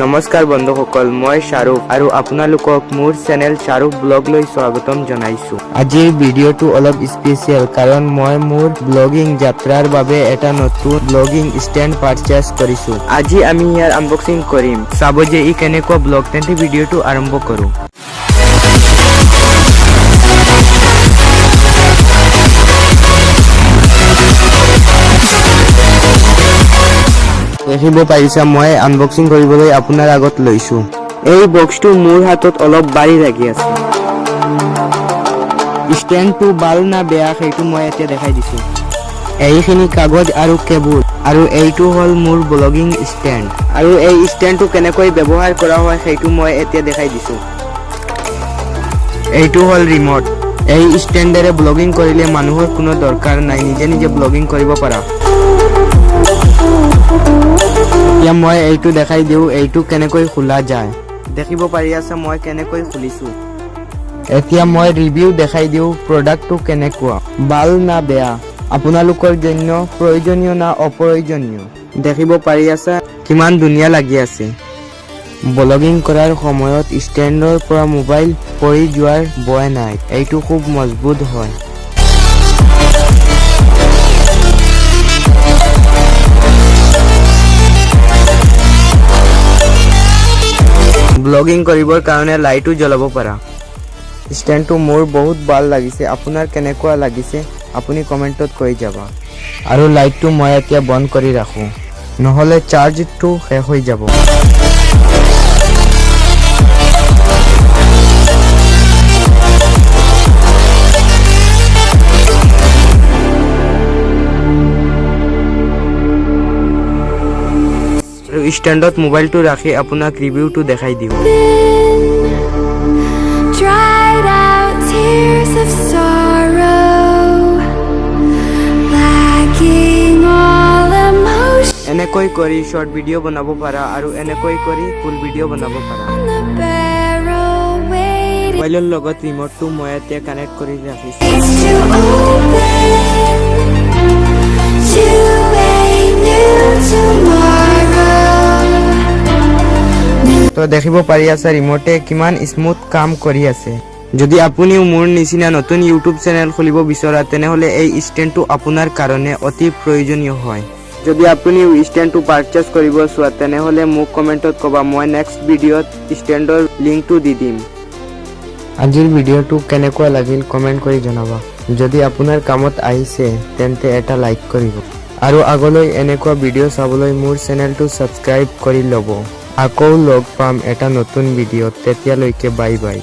নমস্কাৰ বন্ধুসকল মই শ্বাহৰুখ আৰু আপোনালোকক মোৰ চেনেল শ্বাহৰুখ ব্লগলৈ স্বাগতম জনাইছোঁ। আজিৰ ভিডিঅ'টো অলপ স্পেচিয়েল কাৰণ মই মোৰ ব্লগিং যাত্ৰাৰ বাবে এটা নতুন ব্লগিং ষ্টেণ্ড পাৰচেছ কৰিছোঁ। আজি আমি ইয়াৰ আনবক্সিং কৰিম। চাব যে ই কেনেকুৱা ব্লগ তেন্তে ভিডিঅ'টো আৰম্ভ কৰোঁ। দেখিব পাৰিছা মই আনবক্সিং কৰিবলৈ আপোনাৰ আগত লৈছো। এই বক্সটো মোৰ হাতত অলপ বাঢ়ি লাগি আছে। ষ্টেণ্ডটো ভালো না বেয়া সেইটো মই এতিয়া দেখাই দিছো। এইখিনি কাগজ আৰু কেবুল আৰু এইটো হ'ল মোৰ ব্লগিং ষ্টেণ্ড আৰু এই ষ্টেণ্ডটো কেনেকৈ ব্যৱহাৰ কৰা হয় সেইটো মই এতিয়া দেখাই দিছো। এইটো হ'ল ৰিমট এই ষ্টেণ্ডেৰে ব্লগিং কৰিলে মানুহৰ কোনো দৰকাৰ নাই নিজে নিজে ব্লগিং কৰিব পাৰা। এতিয়া মই এইটো দেখাই দিওঁ, এইটো কেনেকৈ খোলা যায়। দেখিব পাৰি আছে, মই কেনেকৈ খুলিছো। এতিয়া মই ৰিভিউ দেখাই দিওঁ প্ৰডাক্টটো কেনেকুৱা, ভালো না বেয়া, আপোনালোকৰ জন্য প্ৰয়োজনীয় না অপ্ৰয়োজনীয়। দেখিব পাৰি আছে, কিমান ধুনীয়া লাগি আছে। ব্লগিং কৰাৰ সময়ত ষ্টেণ্ডৰ পৰা মোবাইল পৰি যোৱাৰ ভয় নাই, এইটো খুব মজবুত হয়। ব্লগিং কৰিবৰ কাৰণে লাইটো জ্বলাব পাৰা। ষ্টেণ্ডটো মোৰ বহুত ভাল লাগিছে। আপোনাৰ কেনেকুৱা লাগিছে আপুনি কমেণ্টত কৈ যাবা। আৰু লাইটটো মই এতিয়া বন্ধ কৰি ৰাখোঁ। নহ'লে চাৰ্জটো শেষ হৈ যাব। ষ্টেণ্ডত মোবাইলটো ৰাখি আপোনাক ৰিভিউটো দেখাই দিওঁ এনেকৈ কৰি শ্বৰ্ট ভিডিঅ' বনাব পাৰা আৰু এনেকৈ কৰি ফুল ভিডিঅ' বনাব পাৰা মোবাইলৰ লগত ৰিমটটো মই এতিয়া কানেক্ট কৰি ৰাখিছোঁ। তো দেখিব পাৰি আছে, ৰিমটে কিমান স্মুথ কাম কৰি আছে। যদি আপুনিও মোৰ নিচিনা নতুন ইউটিউব চেনেল খুলিব বিচৰা, তেনেহ'লে এই ষ্টেণ্ডটো আপোনাৰ কাৰণে অতি প্ৰয়োজনীয় হয়। যদি আপুনিও ষ্টেণ্ডটো পাৰচেছ কৰিব চোৱা, তেনেহ'লে মোক কমেণ্টত ক'বা, মই নেক্সট ভিডিঅ'ত ষ্টেণ্ডৰ লিংকটো দি দিম। আজিৰ ভিডিঅ'টো কেনেকুৱা লাগিল কমেণ্ট কৰি জনাবা। যদি আপোনাৰ কামত আহিছে, তেন্তে এটা লাইক কৰিব। আৰু আগলৈ এনেকুৱা ভিডিঅ' চাবলৈ মোৰ চেনেলটো ছাবস্ক্ৰাইব কৰি ল'ব। আকৌ লগ পাম এটা নতুন ভিডিঅ'ত তেতিয়ালৈকে বাই বাই।